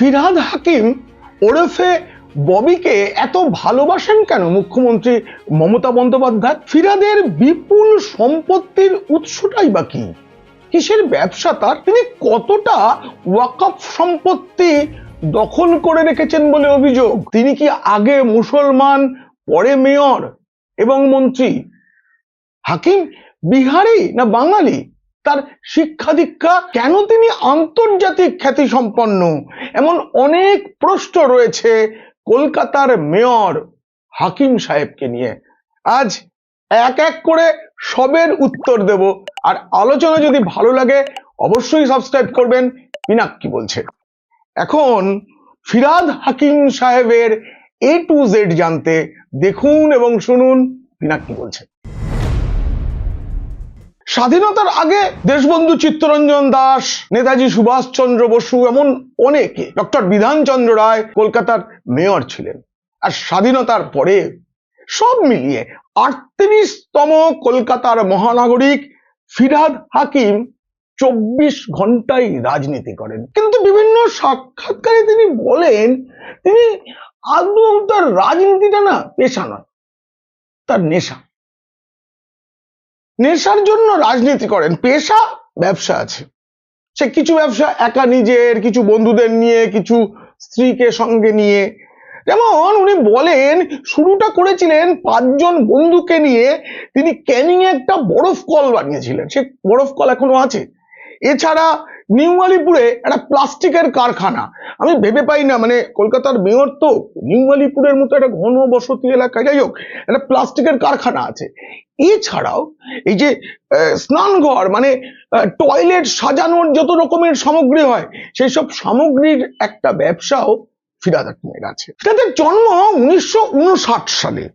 ফিরহাদ হাকিম ওরফে ববিকে এত ভালোবাসেন কেন? মুখ্যমন্ত্রী মমতা বন্দ্যোপাধ্যায় ফিরাদের বিপুল সম্পত্তির উৎসটাই বা কি? কিসের ব্যবসা তার? তিনি কতটা ওয়াকফ সম্পত্তি দখল করে রেখেছেন বলে অভিযোগ? তিনি কি আগে মুসলমান, পরে মেয়র এবং মন্ত্রী? হাকিম বিহারি না বাঙালি? তার শিক্ষা দীক্ষা কেন তিনি আন্তর্জাতিক খ্যাতি সম্পন্ন এমন অনেক প্রশ্ন রয়েছে কলকাতার মেয়র হাকিম সাহেবকে নিয়ে। আজ এক এক করে সবের উত্তর দেব। আর আলোচনা যদি ভালো লাগে, অবশ্যই সাবস্ক্রাইব করবেন। পিনাক কি বলছে, এখন ফিরাদ হাকিম সাহেবের এ টু জেড জানতে দেখুন এবং শুনুন পিনাক কি বলছে। স্বাধীনতার আগে দেশবন্ধু চিত্তরঞ্জন দাস, নেতাজি সুভাষচন্দ্র বসু এমন অনেকে, ডক্টর বিধানচন্দ্র রায় কলকাতার মেয়র ছিলেন। আর স্বাধীনতার পরে সব মিলিয়ে আটত্রিশতম কলকাতার মহানাগরিক ফিরাদ হাকিম চব্বিশ ঘন্টাই রাজনীতি করেন। কিন্তু বিভিন্ন সাক্ষাৎকারে তিনি বলেন, তিনি আদৌ তার রাজনীতিটা না পেশা নয়, তার নেশা। নেশার জন্য রাজনীতি করেন। পেশা, ব্যবসা আছে। সে কিছু ব্যবসা একা নিজের, কিছু বন্ধুদের নিয়ে, কিছু স্ত্রীকে সঙ্গে নিয়ে। যেমন উনি বলেন, শুরুটা করেছিলেন পাঁচজন বন্ধুকে নিয়ে। তিনি ক্যানিং একটা বরফ কল বানিয়েছিলেন। সে বরফ কল এখনও আছে। এছাড়া নিউ আলিপুরে একটা প্লাস্টিকের কারখানা। আমি ভেবে পাই না মানে কলকাতার মেয়র তো নিউ আলিপুরের মতো একটা ঘন বসতি এলাকা। যাই হোক, একটা প্লাস্টিকের কারখানা আছে। এছাড়াও এই যে স্নানঘর মানে টয়লেট সাজানোর যত রকমের সামগ্রী হয় সেই সব সামগ্রীর একটা ব্যবসাও ফিরাদ আছে। তাদের জন্ম উনিশশো উনষাট সালে।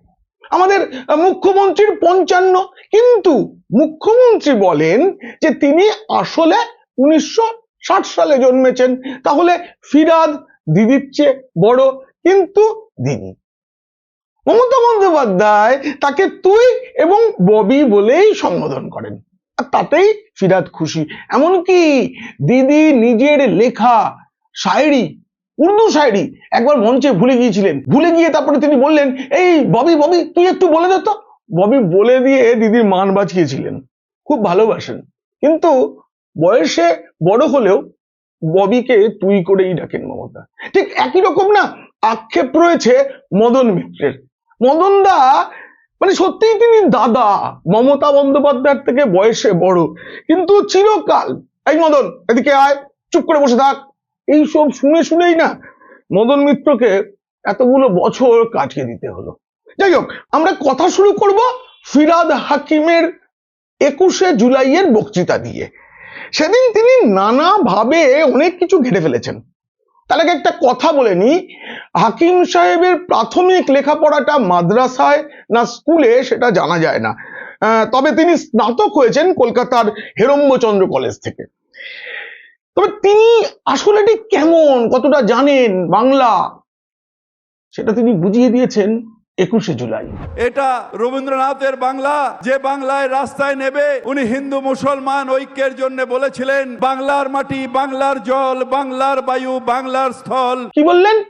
আমাদের মুখ্যমন্ত্রীর পঞ্চান্ন। কিন্তু মুখ্যমন্ত্রী বলেন যে, তিনি আসলে উনিশশো ষাট সালে জন্মেছেন। তাহলে ফিরাদ দিদির চেয়ে বড়। কিন্তু দিদি, মমতা বন্দ্যোপাধ্যায় তাকে তুই এবং ববি বলেই সম্বোধন করেন। আর তাতেই ফিরাদ খুশি। এমনকি দিদি নিজের লেখা শায়রি, উর্দু শায়রি একবার মঞ্চে ভুলে গিয়েছিলেন। ভুলে গিয়ে তারপরে তিনি বললেন, এই ববি ববি, তুই একটু বলে দে তো। ববি বলে দিয়ে দিদির মান বাঁচিয়েছিলেন। খুব ভালোবাসেন। কিন্তু বয়সে বড় হলেও ববিকে তুই করেই ডাকেন মমতা। ঠিক একই রকম না? আক্ষেপ রয়েছে মদন মিত্রের। মদন দা মানে সত্যিই তিনি দাদা। মমতা বন্দ্যোপাধ্যায়ের থেকে বয়সে বড়। কিন্তু চিরকাল এই মদন, এদিকে আয়, চুপ করে বসে থাক। এইসব শুনে শুনেই না মদন মিত্রকে এতগুলো বছর কাটিয়ে দিতে হলো। যাই হোক, আমরা কথা শুরু করব ফিরাদ হাকিমের একুশে জুলাইয়ের বক্তৃতা দিয়ে। সেদিন তিনি নানাভাবে অনেক কিছু ঘেটে ফেলেছেন। তার আগে একটা কথা বলে নি, হাকিম সাহেবের প্রাথমিক লেখাপড়াটা মাদ্রাসায় না স্কুলে সেটা জানা যায় না। তবে তিনি স্নাতক হয়েছেন কলকাতার হেরম্বচন্দ্র কলেজ থেকে। তবে তিনি আসলে কেমন, কতটা জানেন বাংলা, সেটা তিনি বুঝিয়ে দিয়েছেন। একুশে জুলাই। এটা রবীন্দ্রনাথের বাংলা। যে বাংলায় রাস্তায় নেবে উনি হিন্দু মুসলমান ঐক্যের জন্য বলেছিলেন বাংলার মাটি বাংলার জল বাংলার বায়ু বাংলার স্থল। কি বললেন?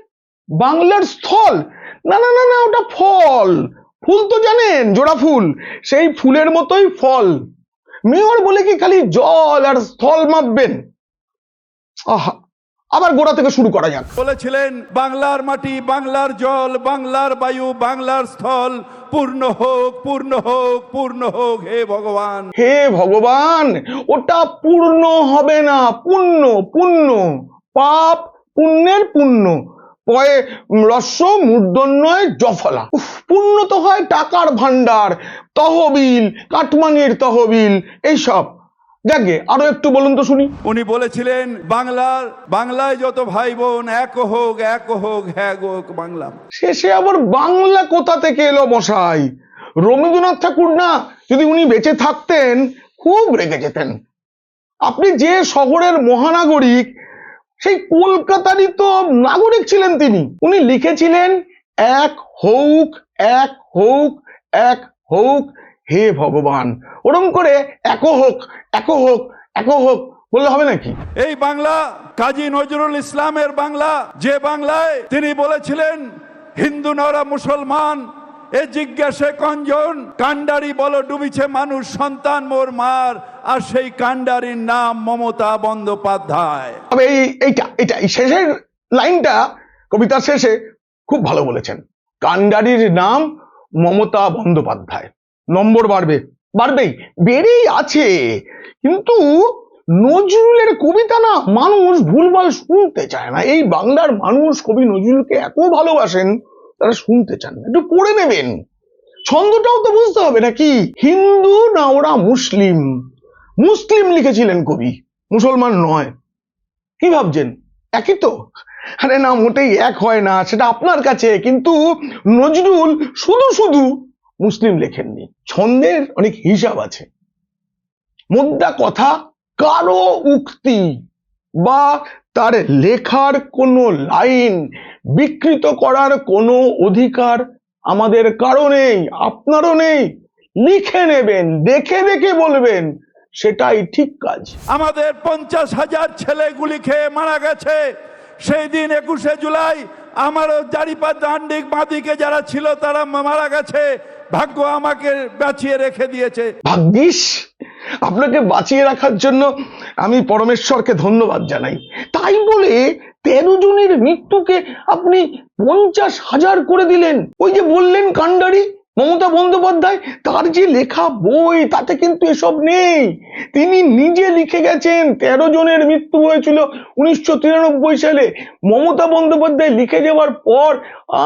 বাংলার স্থল? না না না না ওটা ফল। ফুল তো জানেন জোড়া ফুল। সেই ফুলের মতোই ফল। মেয়র বলে কি খালি জল আর স্থল মাপবেন? আহা আবার গোড়া থেকে শুরু করা যাক। বলেছিলেন বাংলার মাটি বাংলার জল বাংলার বায়ু বাংলার স্থল পূর্ণ হোক পূর্ণ হোক পূর্ণ হোক হে ভগবান। হে ভগবান ওটা পূর্ণ হবে না পুণ্য পুণ্য পাপ পুণ্যের পুণ্য। পয়ে রস্য মূর্ধন্যয় জফলা। পুণ্য তো হয় টাকার ভান্ডার তহবিল কাটমানির তহবিল এইসব। যাকে আরও একটু বলুন তো শুনি। উনি বলেছিলেন বাংলার বাংলায় যত ভাই বোন এক হোক এক হোক হ্যাঁ হোক বাংলা। শেষে আবার বাংলা কোথা থেকে এলো মশাই? রবীন্দ্রনাথ ঠাকুর না যদি উনি বেঁচে থাকতেন খুব রেগে যেতেন। আপনি যে শহরের মহানাগরিক সেই কলকাতারই তো নাগরিক ছিলেন তিনি। উনি লিখেছিলেন এক হৌক এক হৌক এক হৌক হে ভগবান। ওরম করে এক হোক এক হোক এক হোক বললে হবে নাকি? এই বাংলা কাজী নজরুল ইসলামের বাংলা যে বাংলায় তিনি বলেছিলেন হিন্দু নরা মুসলমান এ জিজ্ঞাসে কঞ্জন কান্ডারি বলো ডুবিছে মানুষ সন্তান মোর মার আর সেই কান্ডারির নাম মমতা বন্দ্যোপাধ্যায়। তবে এই এইটা এটা শেষের লাইনটা কবিতার শেষে খুব ভালো বলেছেন। কান্ডারির নাম মমতা বন্দ্যোপাধ্যায়। নম্বর বাড়বে। বাড়বেই। বেড়েই আছে। কিন্তু নজরুলের কবিতা না মানুষ ভুলভাল শুনতে চায় না। এই বাংলার মানুষ কবি নজরুলকে এত ভালোবাসেন, তারা শুনতে চান না। একটু পড়ে নেবেন। ছন্দটাও তো বুঝতে হবে নাকি? হিন্দু না ওরা মুসলিম? মুসলিম লিখেছিলেন কবি। মুসলমান নয়। কি ভাবছেন? একই তো? আরে না, মোটেই এক হয় না। সেটা আপনার কাছে। কিন্তু নজরুল শুধু শুধু মুসলিম লেখেননি। ছন্দের অনেক হিসাব আছে। মোদ্দা কথা কারও উক্তি বা তার লেখার কোনো লাইন বিকৃত করার কোনো অধিকার আমাদের কারও নেই, আপনারও নেই। লিখে নেবেন, দেখে দেখে বলবেন, সেটাই ঠিক কাজ। আমাদের পঞ্চাশ হাজার ছেলে গুলি খেয়ে মারা গেছে। সেই দিন একুশে জুলাই আমারও জারিপা দান্ডিক বাঁদিকে যারা ছিল তারা মারা গেছে। ভাগ্য আমাকে বাঁচিয়ে রেখে দিয়েছে। ভাগ্যিস, আপনাকে বাঁচিয়ে রাখার জন্য আমি পরমেশ্বরকে ধন্যবাদ জানাই। তাই বলে তেরো জনের মৃত্যুকে আপনি পঞ্চাশ হাজার করে দিলেন। ওই যে বললেন কান্ডারি মমতা বন্দ্যোপাধ্যায়, তার যে লেখা বই, তাতে কিন্তু এসব নেই। তিনি নিজে লিখে গেছেন, তেরো জনের মৃত্যু হয়েছিল উনিশশো তিরানব্বই সালে। মমতা বন্দ্যোপাধ্যায় লিখে যাওয়ার পর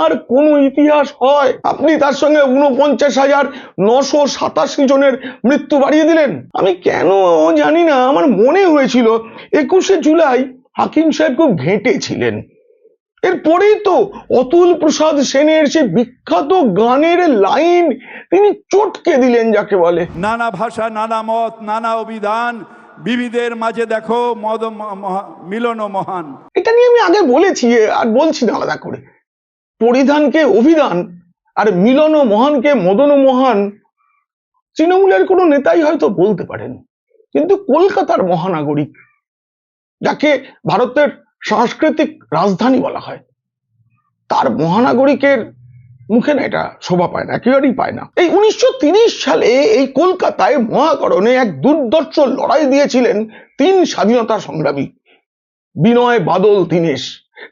আর কোন ইতিহাস হয়। আপনি তার সঙ্গে উনপঞ্চাশ হাজার নশো সাতাশি জনের মৃত্যু বাড়িয়ে দিলেন। আমি কেন জানি না, আমার মনে হয়েছিল একুশে জুলাই হাকিম সাহেব খুব ঘেঁটে ছিলেন। এরপরেই তো অতুল প্রসাদ সেনের সে বিখ্যাত গানের লাইন তিনি চটকে দিলেন যাকে বলে। নানা ভাষা নানা মত নানা অভিধান বিবিধের মাঝে দেখো মদ মিলন মহান। এটা নিয়ে আমি আগে বলেছি আর বলছি না আলাদা করে। পরিধানকে অভিধান আর মিলন ও মহানকে মদন মহান তৃণমূলের কোনো নেতাই হয়তো বলতে পারেন। কিন্তু কলকাতার মহানাগরিক যাকে ভারতের সাংস্কৃতিক রাজধানী বলা হয়। তার মহানাগরিকের মুখে না এটা শোভা পায় না, একেবারেই পায় না। এই উনিশশো সালে এই কলকাতায় মহাকরণে এক দুর্দর্শ লড়াই দিয়েছিলেন তিন স্বাধীনতা সংগ্রামী বিনয় বাদল দীনেশ।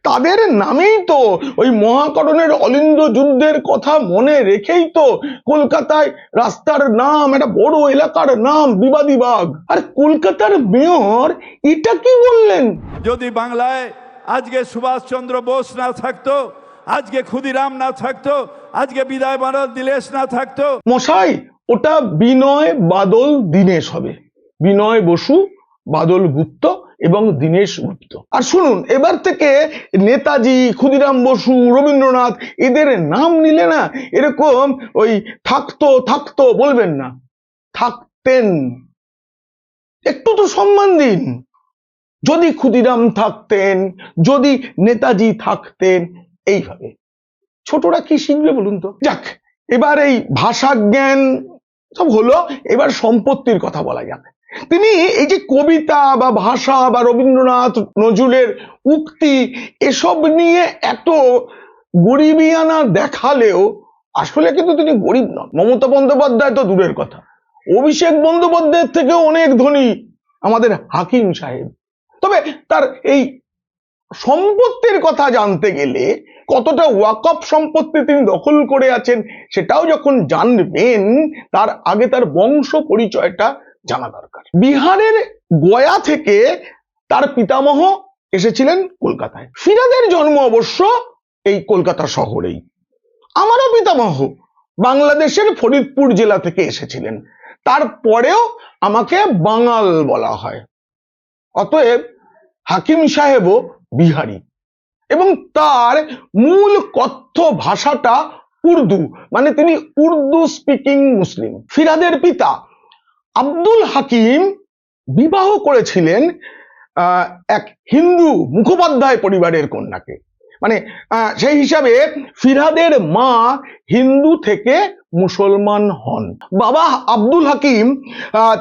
তাদের নামেই তো ওই মহাকরণের অলিন্দ যুদ্ধের কথা মনে রেখেই তো কলকাতায় রাস্তার নাম একটা বড় এলাকার নাম বিবাদীবাগ আর কলকাতার মেয়র এটা কি বললেন? যদি বাংলায় আজকে সুভাষচন্দ্র বোস না থাকতো আজকে ক্ষুদিরাম না থাকতো আজকে বিদায় বাদল দিলেশ না থাকতো। মশাই ওটা বিনয় বাদল দীনেশ হবে। বিনয় বসু বাদল গুপ্ত এবং দীনেশ গুপ্ত। আর শুনুন, এবার থেকে নেতাজি, ক্ষুদিরাম বসু, রবীন্দ্রনাথ, এদের নাম নিলে না এরকম ওই থাকতো থাকতো বলবেন না। থাকতেন। একটু তো সম্মান দিন। যদি ক্ষুদিরাম থাকতেন, যদি নেতাজি থাকতেন, এইভাবে। ছোটরা কি শিখবে বলুন তো? যাক, এবার এই ভাষা জ্ঞান সব হলো, এবার সম্পত্তির কথা বলা যাক। তিনি এই যে কবিতা বা ভাষা বা রবীন্দ্রনাথ নজরুলের উক্তি, এসব নিয়ে এত গরিবিয়ানা দেখালেও আসলে কিন্তু তিনি গরিব নন। মমতা বন্দ্যোপাধ্যায় তো দূরের কথা। অভিষেক বন্দ্যোপাধ্যায়ের থেকেও অনেক ধনী আমাদের হাকিম সাহেব। তবে তার এই সম্পত্তির কথা জানতে গেলে কতটা ওয়াকফ সম্পত্তি তিনি দখল করে আছেন সেটাও যখন জানবেন, তার আগে তার বংশ পরিচয়টা জানা দরকার। বিহারের গয়া থেকে তার পিতামহ এসেছিলেন কলকাতায়। ফিরাদের জন্ম অবশ্য এই কলকাতা শহরেই। আমারও পিতামহ বাংলাদেশের ফরিদপুর জেলা থেকে এসেছিলেন। তারপরেও আমাকে বাঙাল বলা হয়। অতএব হাকিম সাহেবও বিহারি। এবং তার মূল কথ্য ভাষাটা উর্দু। মানে তিনি উর্দু স্পিকিং মুসলিম। ফিরাদের পিতা আব্দুল হাকিম বিবাহ করেছিলেন এক হিন্দু মুখোপাধ্যায় পরিবারের কন্যাকে। মানে সেই হিসাবে ফিরহাদের মা হিন্দু থেকে মুসলমান হন। বাবা আব্দুল হাকিম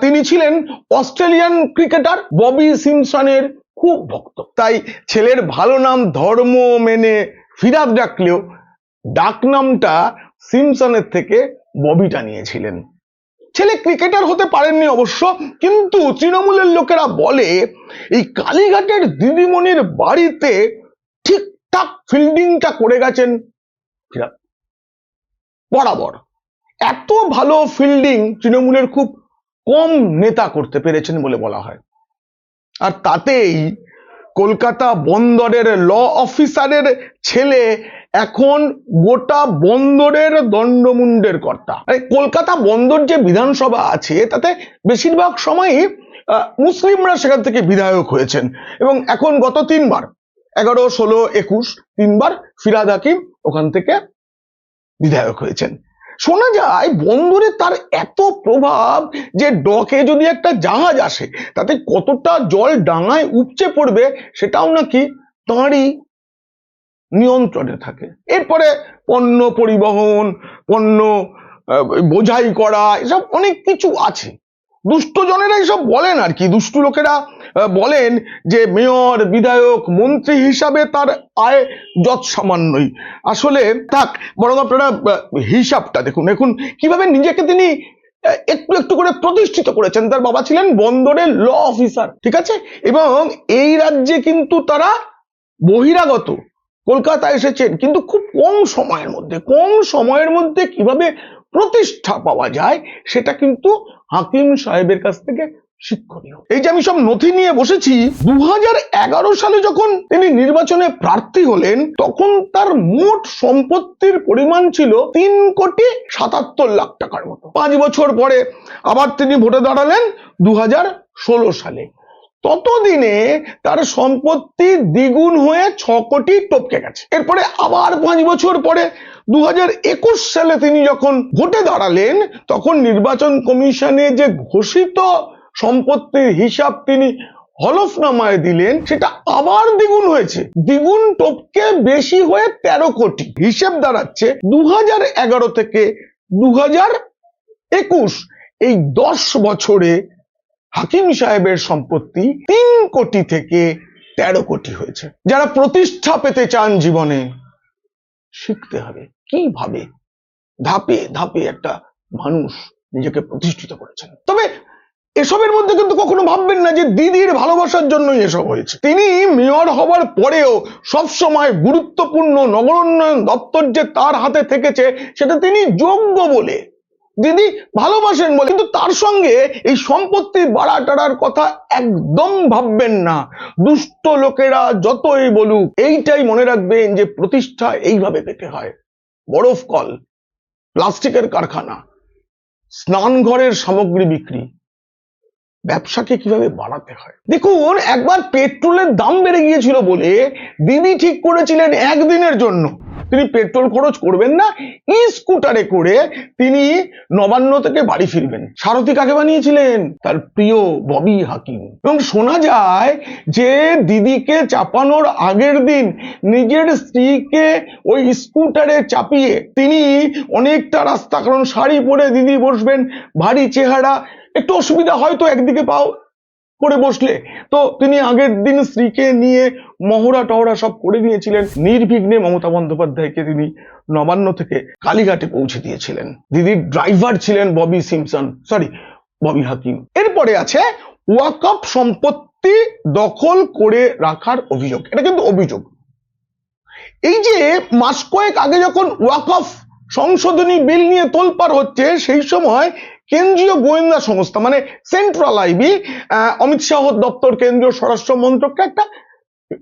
তিনি ছিলেন অস্ট্রেলিয়ান ক্রিকেটার ববি সিমসনের খুব ভক্ত। তাই ছেলের ভালো নাম ধর্ম মেনে ফিরাদ ডাকলেও ডাকনামটা সিমসনের থেকে ববিটা নিয়েছিলেন। ছেলে ক্রিকেটার হতে পারেননি অবশ্য, কিন্তু তৃণমূলের লোকেরা বলে এই কালীঘাটের দিদিমণির বাড়িতে ঠিকঠাক ফিল্ডিংটা করে গেছেন। বরাবর। এত ভালো ফিল্ডিং তৃণমূলের খুব কম নেতা করতে পেরেছেন বলে বলা হয়। আর তাতেই কলকাতা বন্দরের ল অফিসারের ছেলে, এখন গোটা বন্দরের দণ্ডমুণ্ডের কর্তা। কলকাতা বন্দর যে বিধানসভা আছে, তাতে বেশিরভাগ সময়ই মুসলিমরা সেখান থেকে বিধায়ক হয়েছেন। এবং এখন গত তিনবার, এগারো, ষোলো, একুশ, তিনবার ফিরাদ হাকিম ওখান থেকে বিধায়ক হয়েছেন। শোনা যায় বন্দরে তার এত প্রভাব যে ডকে যদি একটা জাহাজ আসে, তাতে কতটা জল ডাঙায় উপচে পড়বে সেটাও নাকি তাঁরই নিয়ন্ত্রণে থাকে। এরপরে পণ্য পরিবহন, পণ্য বোঝাই করা, এসব অনেক কিছু আছে। দুষ্টজনেরা এসব বলেন আর কি। দুষ্টু লোকেরা বলেন যে মেয়র, বিধায়ক, মন্ত্রী হিসাবে তার আয় যৎ সামান্যই আসলে থাক, বরং আপনারা হিসাবটা দেখুন। দেখুন, কীভাবে নিজেকে তিনি একটু একটু করে প্রতিষ্ঠিত করেছেন। তার বাবা ছিলেন বন্দরের ল অফিসার, ঠিক আছে? এবং এই রাজ্যে কিন্তু তারা বহিরাগত। কলকাতায় এসেছেন, কিন্তু খুব কম সময়ের মধ্যে, কম সময়ের মধ্যে কীভাবে প্রতিষ্ঠা পাওয়া যায়, সেটা কিন্তু হাকিম সাহেবের কাছ থেকে শিক্ষণীয়। এই যে আমি সব নথি নিয়ে বসেছি দু হাজার এগারো সালে যখন তিনি নির্বাচনে প্রার্থী হলেন, তখন তার মোট সম্পত্তির পরিমাণ ছিল তিন কোটি সাতাত্তর লাখ টাকার মতো। পাঁচ বছর পরে আবার তিনি ভোটে দাঁড়ালেন দু হাজার ষোলো সালে। ততদিনে তার সম্পত্তি দ্বিগুণ হয়ে ছ কোটি টপকে গেছে। এরপরে আবার পাঁচ বছর পরে দু সালে তিনি যখন ভোটে দাঁড়ালেন, তখন নির্বাচন কমিশনে যে ঘোষিত সম্পত্তির হিসাব তিনি হলফনামায় দিলেন, সেটা আবার দ্বিগুণ হয়েছে। দ্বিগুণ টপকে বেশি হয়ে তেরো কোটি। হিসেব দাঁড়াচ্ছে দু থেকে দু এই দশ বছরে হাকিম সাহেবের সম্পত্তি তিন কোটি থেকে তেরো কোটি হয়েছে। যারা প্রতিষ্ঠা পেতে চান জীবনে, শিখতে হবে কীভাবে ধাপে ধাপে একটা মানুষ নিজেকে প্রতিষ্ঠিত করেছেন। তবে এসবের মধ্যে কিন্তু কখনো ভাববেন না যে দিদির ভালোবাসার জন্যই এসব হয়েছে। তিনি মেয়র হবার পরেও সব সময় গুরুত্বপূর্ণ নগরোন্নয়ন দপ্তর যে তার হাতে থেকেছে, সেটা তিনি যোগ্য বলে দিদি ভালোবাসেন বলে, কিন্তু তার সঙ্গে এই সম্পত্তি বাড়া টাড়ার কথা একদম ভাববেন না। দুষ্ট লোকেরা যতই বলুক, এইটাই মনে রাখবেন যে প্রতিষ্ঠা এইভাবে পেতে হয়। বরফ কল, প্লাস্টিকের কারখানা, স্নানঘরের সামগ্রী বিক্রি, ব্যবসাকে কীভাবে বাড়াতে হয়? দেখুন, একবার পেট্রোলের দাম বেড়ে গিয়েছিল বলে দিদি ঠিক করেছিলেন একদিনের জন্য। তিনি পেট্রোল খরচ করবেন না ই স্কুটারে করে তিনি নবান্ন থেকে বাড়ি ফিরবেন। সারথি কাকে বানিয়েছিলেন? তার প্রিয় ববি হাকিম। এবং শোনা যায় যে দিদিকে চাপানোর আগের দিন নিজের স্ত্রীকে ওই স্কুটারে চাপিয়ে তিনি অনেকটা রাস্তা কারণ শাড়ি পরে দিদি বসবেন, ভারী চেহারা। একটু অসুবিধা হয়তো একদিকে পাও। করে বসলে। তো তিনি আগের দিন স্ত্রীকে নিয়ে মহড়া টহরা সব করে নিয়েছিলেন। নির্বিঘ্নে মমতা বন্দ্যোপাধ্যায়কে তিনি নবান্ন থেকে কালীঘাটে পৌঁছে দিয়েছিলেন। দিদির ড্রাইভার ছিলেন ববি সিমসন সরি ববি হাকিম। এরপরে আছে ওয়াকআপ সম্পত্তি দখল করে রাখার অভিযোগ। এটা কিন্তু অভিযোগ। এই যে মাস কয়েক আগে যখন ওয়াকফ সংশোধনী বিল নিয়ে তোলপাড় হচ্ছে, সেই সময় কেন্দ্রীয় গোয়েন্দা সংস্থা মানে সেন্ট্রাল আইবি অমিত শাহ দপ্তর, কেন্দ্রীয় স্বরাষ্ট্র মন্ত্রককে একটা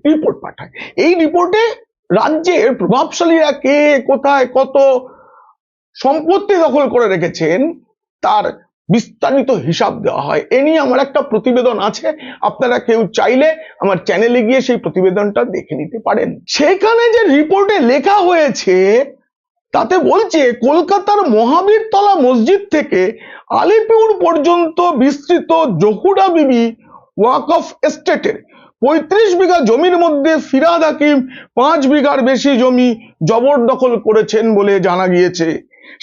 রিপোর্ট পাঠায়। এই রিপোর্টে রাজ্যের প্রভাবশালীরা কে, কোথায়, কত সম্পত্তি দখল করে রেখেছেন, তার বিস্তারিত হিসাব দেওয়া হয়। এ নিয়ে আমার একটা প্রতিবেদন আছে, আপনারা কেউ চাইলে আমার চ্যানেলে গিয়ে সেই প্রতিবেদনটা দেখে নিতে পারেন। সেখানে যে রিপোর্টে লেখা হয়েছে তাতে বলছে, কলকাতার মহাবীরতলা মসজিদ থেকে আলিপুর পর্যন্ত বিস্তৃত জহুরা বিবি ওয়াকফ এস্টেটের পঁয়ত্রিশ বিঘা জমির মধ্যে ফিরাদ হাকিম, পাঁচ বিঘার বেশি জমি জবরদখল করেছেন বলে জানা গিয়েছে।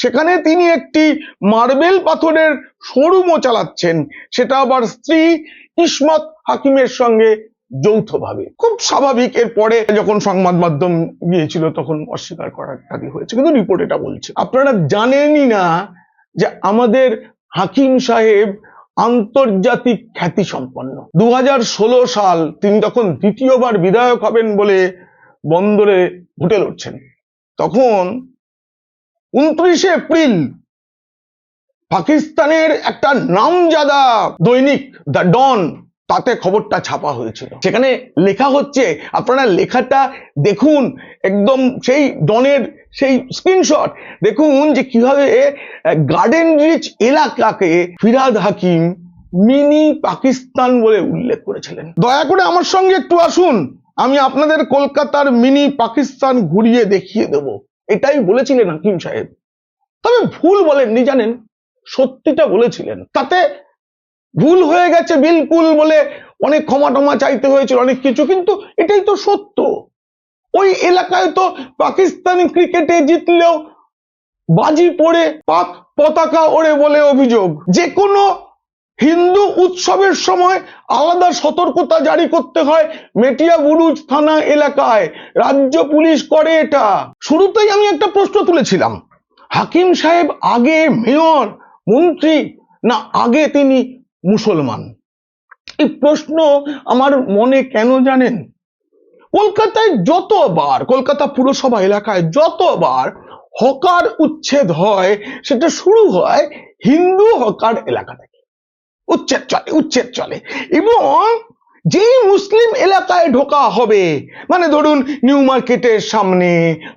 সেখানে তিনি একটি মার্বেল পাথরের শোরুমও চালাচ্ছেন। সেটা আবার স্ত্রী ইসমত হাকিমের সঙ্গে যৌথভাবে। খুব স্বাভাবিক এর পরে যখন সংবাদ মাধ্যম গিয়েছিল, তখন অস্বীকার করার আগে হয়েছে। কিন্তু রিপোর্ট এটা বলছে। আপনারা জানেনই না যে আমাদের হাকিম সাহেব আন্তর্জাতিক খ্যাতি সম্পন্ন দু সাল তিনি তখন দ্বিতীয়বার বিধায়ক হবেন বলে বন্দরে ভোটে লড়ছেন। তখন উনত্রিশে এপ্রিল পাকিস্তানের একটা নামজাদা দৈনিক দ্য ডন তাতে খবরটা ছাপা হয়েছিল। সেখানে লেখা হচ্ছে, আপনারা লেখাটা দেখুন, একদম সেই ডনের সেই স্ক্রিনশট দেখুন যে কীভাবে গার্ডেন রিচ এলাকাকে ফিরাদ হাকিম মিনি পাকিস্তান বলে উল্লেখ করেছিলেন। দয়া করে আমার সঙ্গে একটু আসুন, আমি আপনাদের কলকাতার মিনি পাকিস্তান ঘুরিয়ে দেখিয়ে দেব। এটাই বলেছিলেন হাকিম সাহেব। তবে ভুল বলেননি, জানেন? সত্যিটা বলেছিলেন। তাতে ভুল হয়ে গেছে বিলকুল বলে অনেক ক্ষমা টমা চাইতে হয়েছিল, অনেক কিছু, কিন্তু এটাই তো সত্য। ওই এলাকায় তো পাকিস্তানি ক্রিকেটে জিতলেও বাজি পড়ে পাক পতাকা ওড়ে বলে অভিযোগ। যে কোনো হিন্দু উৎসবের সময় আলাদা সতর্কতা জারি করতে হয় মেটিয়া বুরুজ থানা এলাকায়। রাজ্য পুলিশ করে এটা। শুরুতেই আমি একটা প্রশ্ন তুলেছিলাম। হাকিম সাহেব আগে মেয়র, মন্ত্রী, না আগে তিনি মুসলমান। এই প্রশ্ন আমার মনে কেন জানেন? কলকাতায় যতবার, কলকাতা পুরসভা এলাকায় যতবার হকার উচ্ছেদ হয়, সেটা শুরু হয় হিন্দু হকার এলাকা থেকে। উচ্ছেদ চলে উচ্ছেদ চলে। এবং যেই মুসলিম এলাকায় ঢোকা হবে মানে ধরুন নিউ মার্কেটের সামনে,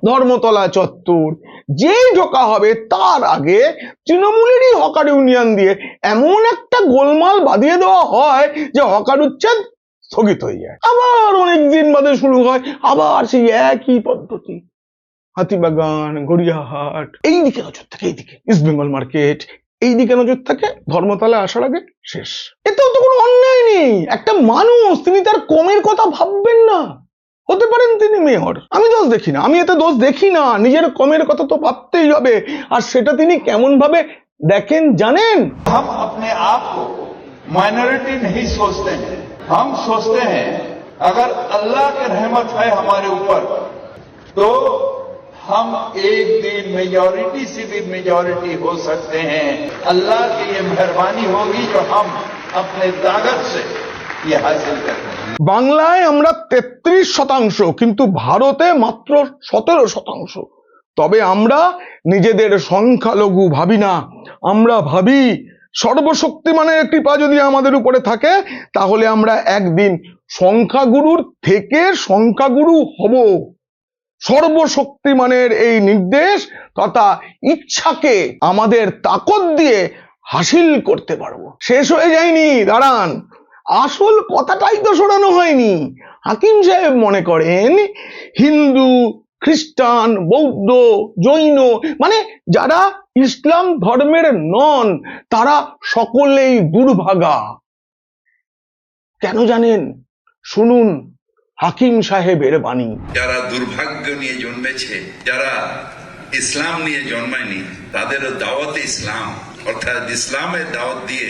ধর্মতলা চত্বর, যেই ঢোকা হবে, তার আগে তৃণমূলেরই হকার ইউনিয়ন দিয়ে এমন একটা গোলমাল বাঁধিয়ে দেওয়া হয় যে হকার উচ্ছেদ স্থগিত হয়ে যায়। আবার অনেক দিন বাদে শুরু হয়, আবার সেই একই পদ্ধতি। হাতিবাগান, গড়িয়াহাট এই দিকে নজর থাকে, এইদিকে। ইস্ট বেঙ্গল মার্কেট এই দিকে নজর থাকে ধর্মতলা আসার আগে শেষ এতেও তো কোনো অন্যায় নেই একটা মানুষ তিনি তার কমের কথা ভাববেন না হতে পারেন তিনি মেয়র আমি দোষ দেখি না আমি এতে দোষ দেখি না নিজের কমের কথা তো ভাবতেই হবে আর সেটা তিনি কেমন ভাবে দেখেন জানেন हम अपने आप को माइनॉरिटी नहीं सोचते हैं हम सोचते हैं अगर अल्लाह की रहमत है हमारे ऊपर तो हम एक दिन मेजॉरिटी से भी मेजॉरिटी हो सकते हैं अल्लाह की ये मेहरबानी होगी जो हम अपने ताकत से ये हासिल करते हैं বাংলায় আমরা তেত্রিশ শতাংশ কিন্তু ভারতে মাত্র সতেরো শতাংশ তবে আমরা নিজেদের সংখ্যালঘু ভাবি না আমরা ভাবি সর্বশক্তিমানের কৃপা যদি আমাদের উপরে থাকে তাহলে আমরা একদিন সংখ্যাগুরুর থেকে সংখ্যাগুরু হব সর্বশক্তিমানের এই নির্দেশ তথা ইচ্ছাকে আমাদের তাকত দিয়ে হাসিল করতে পারব। শেষ হয়ে যায়নি, দাঁড়ান। আসল কথাটাই তো সরানো হয়নি। হাকিম সাহেব মনে করেন, হিন্দু, খ্রিস্টান, বৌদ্ধ, জৈন মানে যারা ইসলাম ধর্মের নন, তারা সকলেই দুর্ভাগা। কেন জানেন? শুনুন। হাকিম সাহেবের বাণী। যারা দুর্ভাগ্য নিয়ে জন্মেছে যারা ইসলাম নিয়ে জন্মায়নি তাদের দাওয়াতে ইসলাম। অর্থাৎ ইসলামের দাওয়াত দিয়ে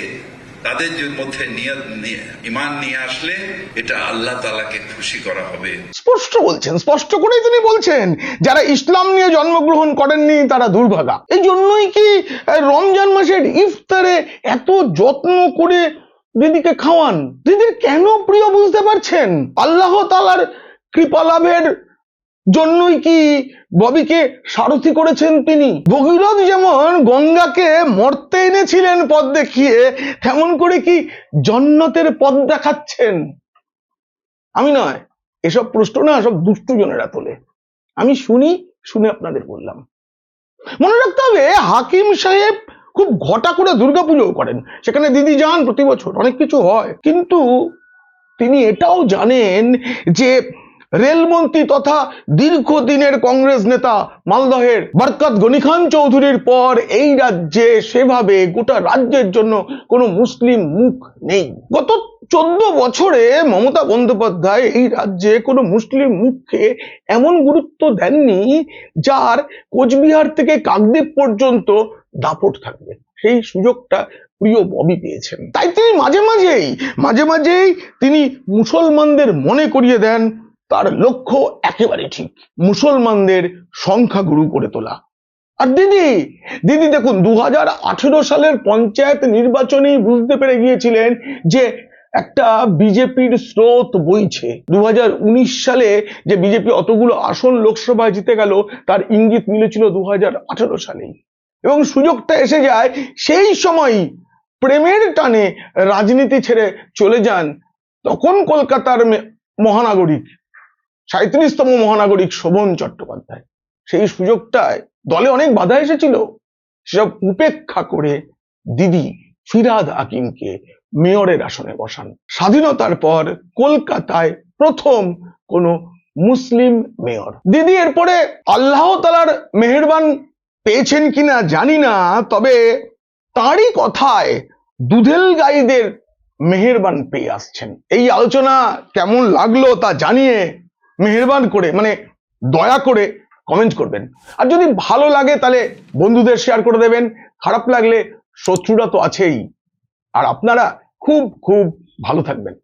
তাদের মধ্যে নিয়ত নিয়ে ইমান নিয়ে আসলে এটা আল্লাহ তালাকে খুশি করা হবে। স্পষ্ট বলছেন স্পষ্ট করেই তিনি বলছেন যারা ইসলাম নিয়ে জন্মগ্রহণ করেননি তারা দুর্ভাগা। এই জন্যই কি রমজান মাসের ইফতারে এত যত্ন করে দিদিকে খাওয়ান দিদির কেন প্রিয় বুঝতে পারছেন? আল্লাহ তালার কৃপা লাভের জন্যই কি ববিকে সারথি করেছেন তিনি? ভগীরথ যেমন গঙ্গাকে মর্তে এনেছিলেন পথ দেখিয়ে, তেমন করে কি জন্নতের পদ দেখাচ্ছেন? আমি নয়, এসব প্রশ্ন না সব দুষ্টুজনেরা তোলে। আমি শুনি, শুনে আপনাদের বললাম। মনে রাখতে হবে, হাকিম সাহেব খুব ঘটা করে দুর্গাপুজো করেন। সেখানে দিদি যান প্রতি বছর, অনেক কিছু হয়। কিন্তু তিনি এটাও জানেন যে রেলমন্ত্রী তথা দীর্ঘদিনের কংগ্রেস নেতা মালদহের বরকত গনি খান চৌধুরীর পর এই রাজ্যে সেভাবে গোটা রাজ্যের জন্য কোনো মুসলিম মুখ নেই। গত চোদ্দ বছরে মমতা বন্দ্যোপাধ্যায় এই রাজ্যে কোনো মুসলিম মুখকে এমন গুরুত্ব দেননি যার কোচবিহার থেকে কাকদ্বীপ পর্যন্ত দাপট থাকবে। সেই সুযোগটা প্রিয় ববি পেয়েছেন। তাই তিনি মাঝে মাঝেই মাঝে মাঝেই তিনি মুসলমানদের মনে করিয়ে দেন, তার লক্ষ্য একেবারে ঠিক, মুসলমানদের সংখ্যাগুরু করে তোলা। আর দিদি দিদি দেখুন দু সালের পঞ্চায়েত নির্বাচনেই বুঝতে পেরে গিয়েছিলেন যে একটা বিজেপির স্রোত বইছে। দু হাজার উনিশ সালে যে বিজেপি অতগুলো আসন লোকসভায় জিতে গেল, তার ইঙ্গিত মিলেছিল দু হাজার আঠেরো সালেই। এবং সুযোগটা এসে যায়, সেই সময়ই প্রেমের টানে রাজনীতি ছেড়ে চলে যান তখন কলকাতার মহানাগরিক সাঁত্রিশতম মহানাগরিক শোভন চট্টোপাধ্যায়। সেই সুযোগটায় দলে অনেক বাধা এসেছিল। সেসব উপেক্ষা করে দিদি ফিরাদ আকিমকে মেয়রের আসনে বসান। স্বাধীনতার পর কলকাতায় প্রথম কোনো মুসলিম মেয়র। দিদি এরপরে আল্লাহ তালার মেহেরবান পেয়েছেন কিনা জানি না, তবে তারই কথায় দুধেল গাইদের মেহেরবান পেয়ে আসছেন। এই আলোচনা কেমন লাগল তা জানিয়ে মেহেরবান করে মানে দয়া করে কমেন্ট করবেন। আর যদি ভালো লাগে তাহলে বন্ধুদের শেয়ার করে দেবেন, খারাপ লাগলে শত্রুরা তো আছেই। আর আপনারা খুব খুব ভালো থাকবেন।